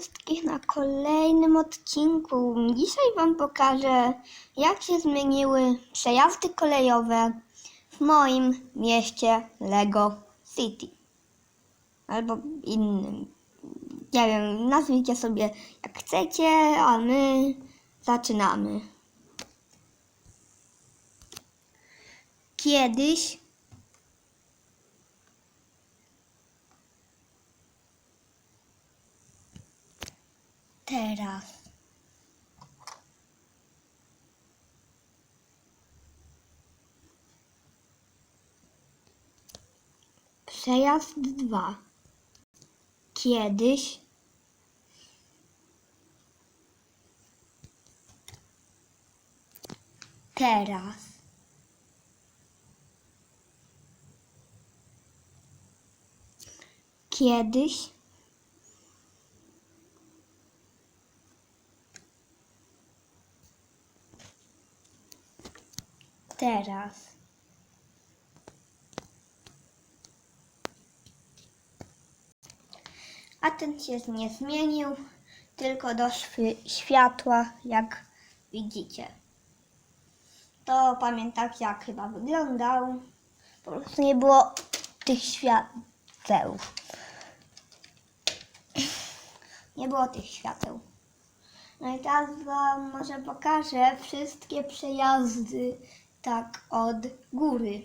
wszystkich na kolejnym odcinku. Dzisiaj Wam pokażę, jak się zmieniły przejazdy kolejowe w moim mieście Lego City. Albo innym. Nie wiem, nazwijcie sobie jak chcecie, a my zaczynamy. Kiedyś teraz. Przejazd 2. Kiedyś. Teraz. Kiedyś. Teraz. A ten się nie zmienił, tylko doszły światła, jak widzicie. To pamiętacie, jak chyba wyglądał. Po prostu nie było tych świateł. Nie było tych świateł. No i teraz Wam może pokażę wszystkie przejazdy tak od góry.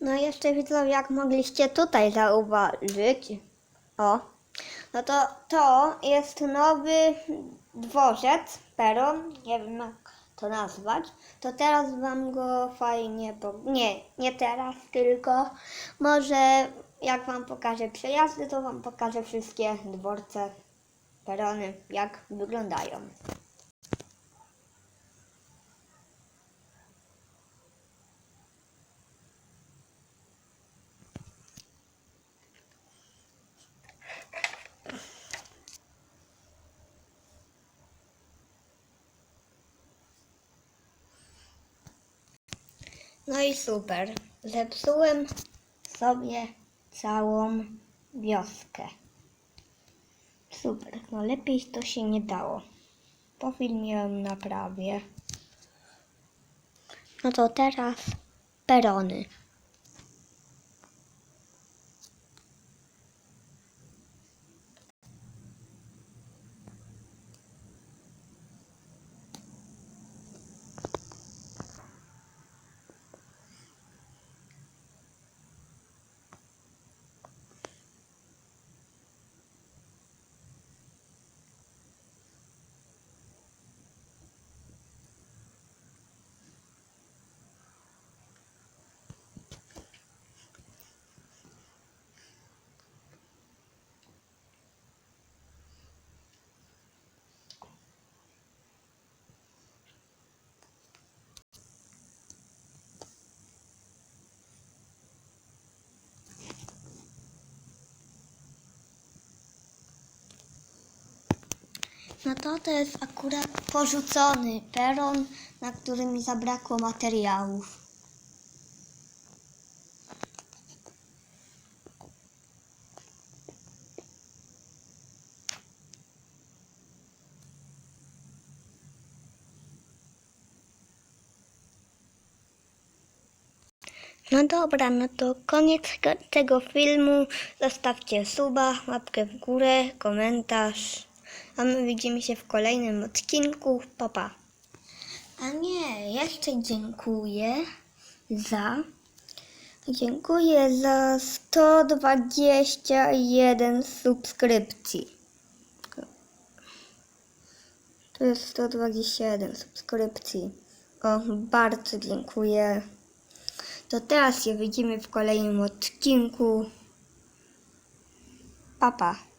No jeszcze widzę, jak mogliście tutaj zauważyć. O, no to to jest nowy dworzec, peron, nie wiem jak to nazwać. To teraz wam go fajnie, po... nie, nie teraz, tylko może jak wam pokażę przejazdy, to wam pokażę wszystkie dworce, perony, jak wyglądają. No i super. Zepsułem sobie całą wioskę. Super. No lepiej to się nie dało. Po filmie naprawię. No to teraz perony. No to to jest akurat porzucony peron, na którym mi zabrakło materiałów. No dobra, no to koniec tego- filmu. Zostawcie suba, łapkę w górę, komentarz. A my widzimy się w kolejnym odcinku. Pa, pa. A nie, jeszcze dziękuję za. Dziękuję za 121 subskrypcji. To jest 121 subskrypcji. O, bardzo dziękuję. To teraz się widzimy w kolejnym odcinku. Pa, pa.